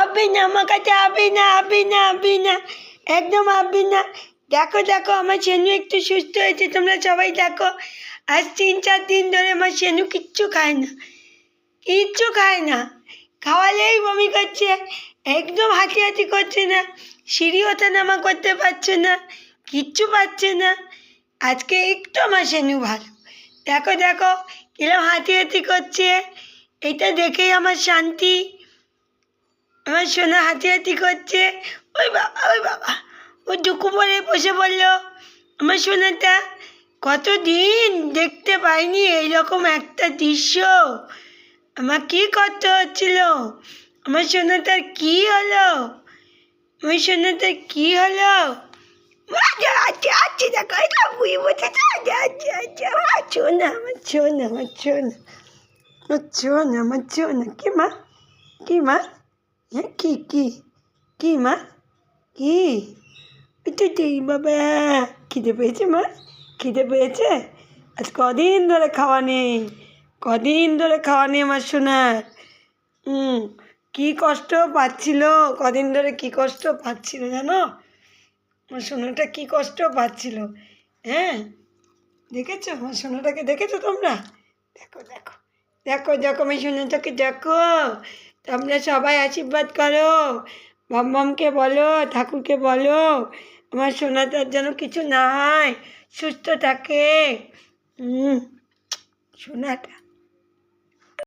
আবি না আমার কাছে আবি না আবি না আবি না একদম আবি না দেখো দেখো, আমার সেনু একটু সুস্থ হয়েছে, তোমরা সবাই দেখো। আজ তিন, চার দিন ধরে আমার সেনু কিচ্ছু খায় না, কিচ্ছু খায় না। খাওয়ালেই বমি করছে, একদম হাঁটি করছে না সিঁড়ি ওঠা নামা করতে পারছে না, কিচ্ছু পাচ্ছে না। আজকে একটু আমার সেনু ভালো। দেখো দেখো, কিরম হাঁটি করছে। এটা দেখেই আমার শান্তি। আমার সোনা হাঁটি করছে। ওই বাবা ওই বাবা। ও দুকু পরে বসে পড়ল আমার সোনাটা কতদিন দেখতে পাইনি এইরকম একটা দৃশ্য। আমার কি করতে হচ্ছিল? আমার সোনাটার কি হলো? আমার সোনাটার কি হলো? আচ্ছা আচ্ছা আচ্ছা দেখো এটা বুঝে বসেছে আচ্ছা আচ্ছা আচ্ছা আমার সোনা আমার সোনা আমার সোনা আমার সোনা, আমার কি মা? কি মা? হ্যাঁ কি কি? কি, মা? কি? এটা দেই বাবা? খিদে পেয়েছে, মা? খিদে পেয়েছে? আজ কদিন ধরে খাওয়া নেই। কদিন ধরে খাওয়া নেই আমার সোনার। হুম কী কষ্ট পাচ্ছিল? কদিন ধরে কী কষ্ট পাচ্ছিল জানো? আমার সোনাটা কী কষ্ট পাচ্ছিল? হ্যাঁ? দেখেছ? আমার সোনাটাকে দেখেছ তোমরা? দেখো দেখো। দেখো দেখো আমার সোনাটাকে দেখো। তোমরা সবাই আশীর্বাদ করো। মামকে বলো, ঠাকুরকে বলো, আমার সোনাটার যেন কিছু না হয়, সুস্থ থাকে। হুম সোনাটা।